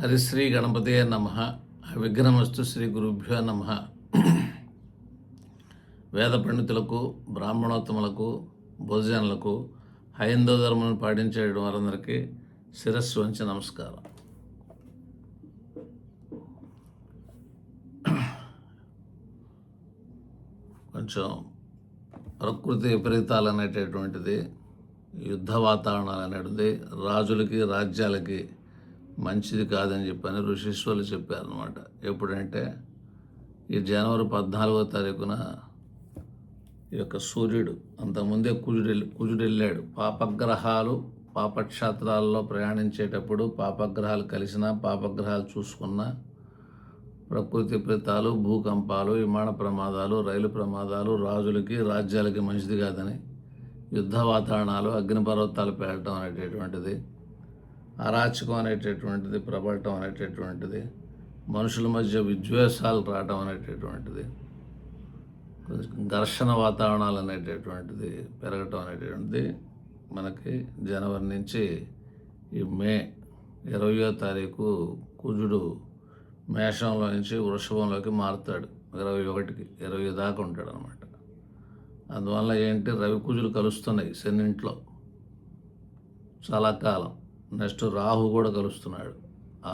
హరిశ్రీ గణపతే నమ. విఘ్నమస్తు శ్రీ గురుభ్యో నమ. వేద పండితులకు బ్రాహ్మణోత్తములకు భోజనులకు హైందవ ధర్మం పాటించేయడం వారందరికీ శిరస్సు వంచి నమస్కారం. కొంచెం ప్రకృతి విపరీతాలు అనేటటువంటిది యుద్ధ వాతావరణాలు అనేటిది రాజులకి రాజ్యాలకి మంచిది కాదని చెప్పని ఋషీశ్వరులు చెప్పారనమాట ఎప్పుడంటే ఈ జనవరి పద్నాలుగో తారీఖున ఈ యొక్క సూర్యుడు అంతకుముందే కుజుడు వెళ్ళి- కుజుడు వెళ్ళాడు పాపగ్రహాలు పాపక్షేత్రాల్లో ప్రయాణించేటప్పుడు పాపగ్రహాలు కలిసినా పాపగ్రహాలు చూసుకున్నా ప్రకృతి విపరీతాలు భూకంపాలు విమాన ప్రమాదాలు రైలు ప్రమాదాలు రాజులకి రాజ్యాలకి మంచిది కాదని యుద్ధ వాతావరణాలు అగ్నిపర్వతాలు పేరటం అనేటటువంటిది. అరాచకం అనేటటువంటిది ప్రబలటం అనేటటువంటిది మనుషుల మధ్య విద్వేషాలు రావటం అనేటటువంటిది ఘర్షణ వాతావరణాలు అనేటటువంటిది పెరగటం అనేటటువంటిది మనకి జనవరి నుంచి ఈ మే ఇరవయో తారీఖు కుజుడు మేషంలో నుంచి వృషభంలోకి మారుతాడు. ఇరవై ఒకటికి ఇరవై దాకా ఉంటాడు అనమాట అందువల్ల ఏంటి? రవి కుజులు కలుస్తున్నాయి శనింట్లో చాలా కాలం. నెక్స్ట్ రాహు కూడా కలుస్తున్నాడు.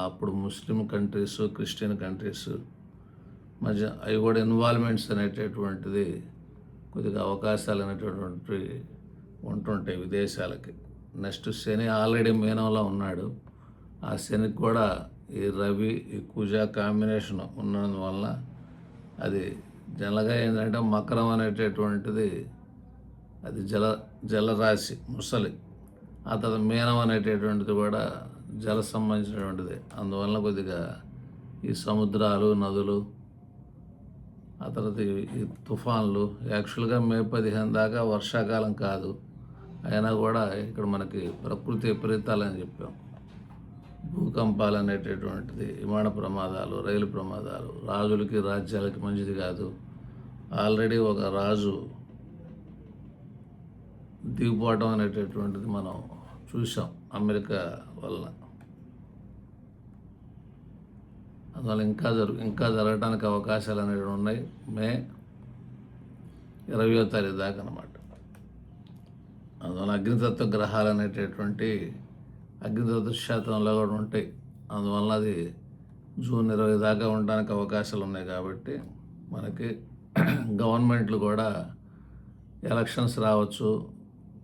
అప్పుడు ముస్లిం కంట్రీస్ క్రిస్టియన్ కంట్రీస్ మధ్య అవి కూడా ఇన్వాల్వ్మెంట్స్ అనేటటువంటిది కొద్దిగా అవకాశాలు అనేటటువంటి ఉంటుంటాయి విదేశాలకి. నెక్స్ట్ శని ఆల్రెడీ మీనంలో ఉన్నాడు. ఆ శనికి కూడా ఈ రవి ఈ కుజ కాంబినేషన్ ఉన్నందువల్ల అది జనరల్గా ఏంటంటే మకరం అనేటటువంటిది అది జల జలరాశి ముసలి ఆ తర్వాత మీనం అనేటటువంటిది కూడా జల సంబంధించినటువంటిది. అందువల్ల కొద్దిగా ఈ సముద్రాలు నదులు ఆ తర్వాత ఈ తుఫాన్లు యాక్చువల్గా మే పదిహేను దాకా వర్షాకాలం కాదు. అయినా కూడా ఇక్కడ మనకి ప్రకృతి విపరీతాలని చెప్పాం. భూకంపాలు అనేటటువంటిది విమాన ప్రమాదాలు రైలు ప్రమాదాలు రాజులకి రాజ్యాలకి మంచిది కాదు. ఆల్రెడీ ఒక రాజు దిగిపోవడం అనేటటువంటిది మనం చూసాం అమెరికా వలన. అందువల్ల ఇంకా జరుగు ఇంకా జరగడానికి అవకాశాలు అనేవి ఉన్నాయి. మే ఇరవయో తారీఖు దాకా అనమాట అందువల్ల అగ్నితత్వ గ్రహాలు అనేటటువంటి అగ్నితత్వ శాతంలో కూడా ఉంటాయి. అందువల్ల అది జూన్ ఇరవై దాకా ఉండడానికి అవకాశాలు ఉన్నాయి కాబట్టి మనకి గవర్నమెంట్లు కూడా ఎలక్షన్స్ రావచ్చు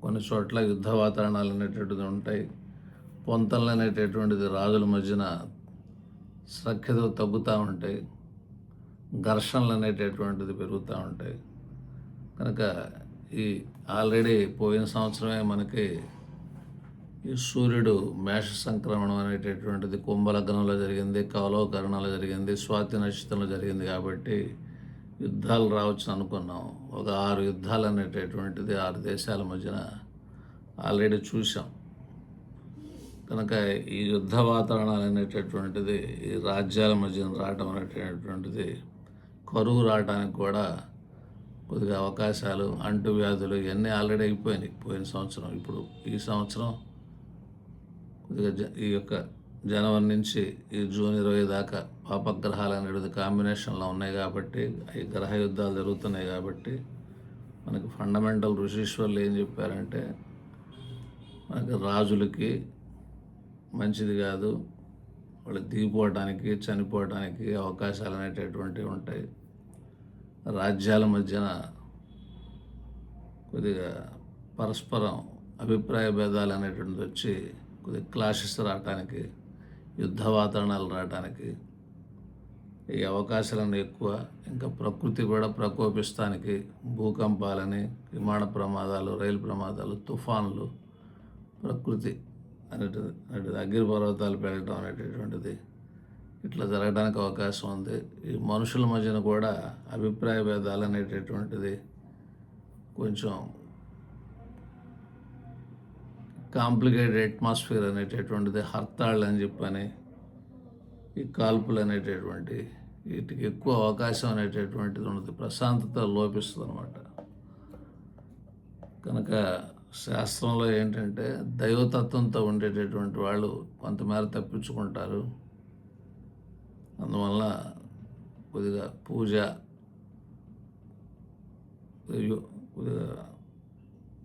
కొన్ని చోట్ల యుద్ధ వాతావరణాలు అనేటటువంటిది ఉంటాయి. పొంతలు అనేటటువంటిది రాజుల మధ్యన సఖ్యతలు తగ్గుతూ ఉంటాయి. ఘర్షణలు అనేటటువంటిది పెరుగుతూ ఉంటాయి. కనుక ఈ ఆల్రెడీ పోయిన సంవత్సరమే మనకి ఈ సూర్యుడు మేష సంక్రమణం అనేటటువంటిది కుంభలగ్నంలో జరిగింది కవలోకరణలో జరిగింది స్వాతి నక్షత్రంలో జరిగింది కాబట్టి యుద్ధాలు రావచ్చు అనుకున్నాం. ఒక ఆరు యుద్ధాలు అనేటటువంటిది ఆరు దేశాల మధ్యన ఆల్రెడీ చూసాం కనుక ఈ యుద్ధ వాతావరణాలు అనేటటువంటిది ఈ రాజ్యాల మధ్యన రావడం అనేటటువంటిది కరువు రావడానికి కూడా కొద్దిగా అవకాశాలు అంటువ్యాధులు ఇవన్నీ ఆల్రెడీ అయిపోయినాయి పోయిన సంవత్సరం. ఇప్పుడు ఈ సంవత్సరం కొద్దిగా జ- ఈ యొక్క జనవరి నుంచి ఈ జూన్ ఇరవై దాకా పాపగ్రహాలు అనేది కాంబినేషన్లో ఉన్నాయి కాబట్టి ఈ గ్రహ యుద్ధాలు జరుగుతున్నాయి కాబట్టి మనకి ఫండమెంటల్ ఋషీశ్వర్లు ఏం చెప్పారంటే మనకి రాజులకి మంచిది కాదు వాళ్ళు దిగిపోవటానికి చనిపోవడానికి అవకాశాలు అనేటటువంటివి ఉంటాయి. రాజ్యాల మధ్యన కొద్దిగా పరస్పరం అభిప్రాయ భేదాలు అనేటువంటిది వచ్చి కొద్దిగా క్లాషెస్ రావడానికి యుద్ధ వాతావరణాలు రావడానికి ఈ అవకాశాలను ఎక్కువ ఇంకా ప్రకృతి కూడా ప్రకోపిస్తానికి భూకంపాలని విమాన ప్రమాదాలు రైలు ప్రమాదాలు తుఫాన్లు ప్రకృతి అనేటిది అగ్ని పర్వతాలు పెరగడం అనేటటువంటిది ఇట్లా జరగడానికి అవకాశం ఉంది. ఈ మనుషుల మధ్యన కూడా అభిప్రాయ భేదాలు అనేటటువంటిది కొంచెం కాంప్లికేటెడ్ అట్మాస్ఫియర్ అనేటటువంటిది హర్తాళ్ళు అని చెప్పని ఈ కాల్పులు అనేటటువంటి వీటికి ఎక్కువ అవకాశం అనేటటువంటిది ఉన్నది. ప్రశాంతత లోపిస్తుంది అనమాట కనుక శాస్త్రంలో ఏంటంటే దైవతత్వంతో ఉండేటటువంటి వాళ్ళు కొంతమేర తప్పించుకుంటారు. అందువల్ల కొద్దిగా పూజ కొద్దిగా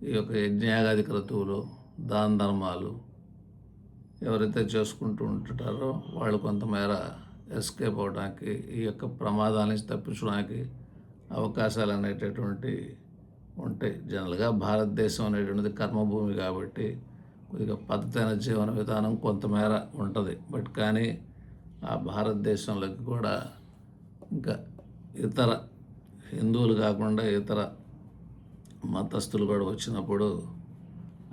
ఈ యొక్క యజ్ఞయాగాది క్రతువులు దాన ధర్మాలు ఎవరైతే చేసుకుంటూ ఉంటుంటారో వాళ్ళు కొంతమేర ఎస్కేప్ అవడానికి ఈ యొక్క ప్రమాదాల నుంచి తప్పించడానికి అవకాశాలు అనేటటువంటి ఉంటాయి. జనరల్గా భారతదేశం అనేటువంటిది కర్మభూమి కాబట్టి కొద్దిగా పద్ధతైన జీవన విధానం కొంతమేర ఉంటుంది. బట్ కానీ ఆ భారతదేశంలోకి కూడా ఇంకా ఇతర హిందువులు కాకుండా ఇతర మతస్థులు కూడా వచ్చినప్పుడు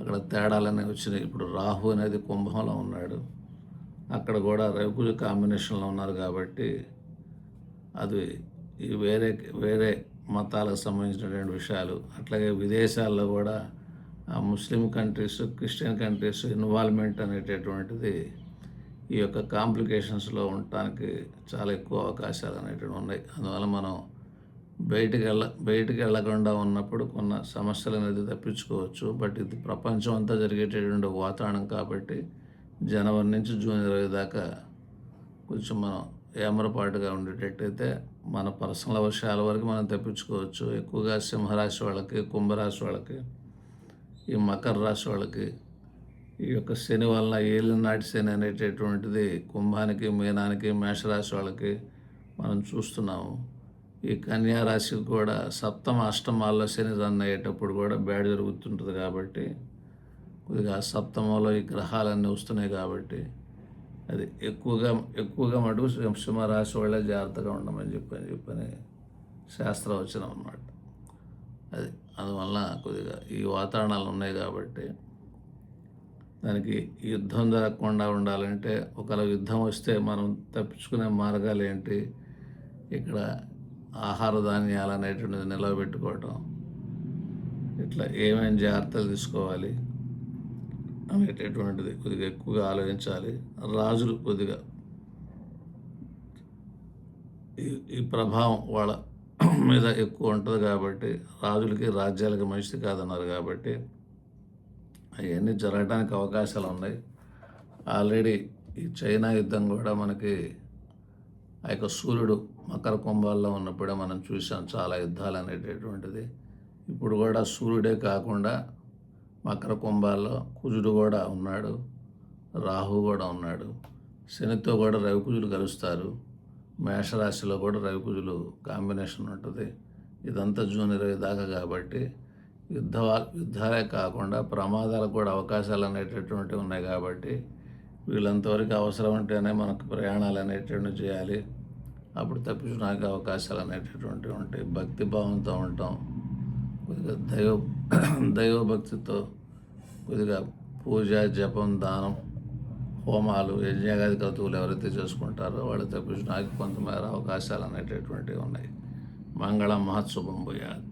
అక్కడ తేడాలనే వచ్చినాయి ఇప్పుడు రాహు అనేది కుంభంలో ఉన్నాడు. అక్కడ కూడా రవికుజ కాంబినేషన్లో ఉన్నారు కాబట్టి అది ఈ వేరే వేరే మతాలకు సంబంధించినటువంటి విషయాలు. అట్లాగే విదేశాల్లో కూడా ఆ Muslim countries Christian countries involvement అనేటటువంటిది ఈ యొక్క కాంప్లికేషన్స్లో ఉండటానికి చాలా ఎక్కువ అవకాశాలు అనేటివి ఉన్నాయి. అందువల్ల మనం బయటికి వెళ్ళ బయటికి వెళ్ళకుండా ఉన్నప్పుడు కొన్ని సమస్యలు అనేది తప్పించుకోవచ్చు. బట్ ఇది ప్రపంచం అంతా జరిగేటటువంటి వాతావరణం కాబట్టి జనవరి నుంచి జూన్ ఇరవై దాకా కొంచెం మనం ఏమరపాటుగా ఉండేటట్టయితే మన పర్సనల్ విషయాల వరకు మనం తప్పించుకోవచ్చు. ఎక్కువగా సింహరాశి వాళ్ళకి కుంభరాశి వాళ్ళకి ఈ మకర రాశి వాళ్ళకి ఈ యొక్క శని వలన ఏలినాటి శని అనేటటువంటిది కుంభానికి మీనానికి మేషరాశి వాళ్ళకి మనం చూస్తున్నాము. ఈ కన్యారాశికి కూడా సప్తమ అష్టమాల్లో శని రన్ అయ్యేటప్పుడు కూడా బ్యాడ్ జరుగుతుంటుంది కాబట్టి కొద్దిగా సప్తమంలో ఈ గ్రహాలన్నీ వస్తున్నాయి కాబట్టి అది ఎక్కువగా ఎక్కువగా మటుకు సింహరాశి వాళ్ళే జాగ్రత్తగా ఉండమని చెప్పని చెప్పని శాస్త్రవచనం అన్నమాట. అది అందువల్ల కొద్దిగా ఈ వాతావరణాలు ఉన్నాయి కాబట్టి దానికి యుద్ధం జరగకుండా ఉండాలంటే ఒకవేళ యుద్ధం వస్తే మనం తప్పించుకునే మార్గాలు ఏంటి? ఇక్కడ ఆహార ధాన్యాలు అనేటువంటిది నిలవబెట్టుకోవటం ఇట్లా ఏమేమి జాగ్రత్తలు తీసుకోవాలి అనేటటువంటిది కొద్దిగా ఎక్కువగా ఆలోచించాలి. రాజులు కొద్దిగా ఈ ఈ ప్రభావం వాళ్ళ మీద ఎక్కువ ఉంటుంది కాబట్టి రాజులకి రాజ్యాలకి మంచిది కాదన్నారు కాబట్టి అవన్నీ జరగడానికి అవకాశాలు ఉన్నాయి. ఆల్రెడీ ఈ చైనా యుద్ధం కూడా మనకి ఆ యొక్క సూర్యుడు మకర కుంభాల్లో ఉన్నప్పుడే మనం చూసాం చాలా యుద్ధాలు అనేటటువంటిది. ఇప్పుడు కూడా సూర్యుడే కాకుండా మకర కుంభాల్లో కుజుడు కూడా ఉన్నాడు రాహు కూడా ఉన్నాడు. శనితో కూడా రవికుజులు కలుస్తారు. మేషరాశిలో కూడా రవికుజులు కాంబినేషన్ ఉంటుంది. ఇదంతా జూన్ ఇరవై దాకా కాబట్టి యుద్ధ యుద్ధాలే కాకుండా ప్రమాదాలకు కూడా అవకాశాలు అనేటటువంటివి ఉన్నాయి కాబట్టి వీళ్ళంతవరకు అవసరం ఉంటేనే మనకు ప్రయాణాలు అనేటువంటివి చేయాలి. అప్పుడు తప్పించడానికి అవకాశాలు అనేటటువంటివి ఉంటాయి భక్తి భావంతో ఉంటాం. కొద్దిగా దైవ దైవభక్తితో కొద్దిగా పూజ జపం దానం హోమాలు యజ్ఞాగాది క్రతువులు ఎవరైతే చేసుకుంటారో వాళ్ళు తప్పించడానికి కొంతమేర అవకాశాలు అనేటటువంటివి ఉన్నాయి. మంగళం మహత్శుభం భూయాత్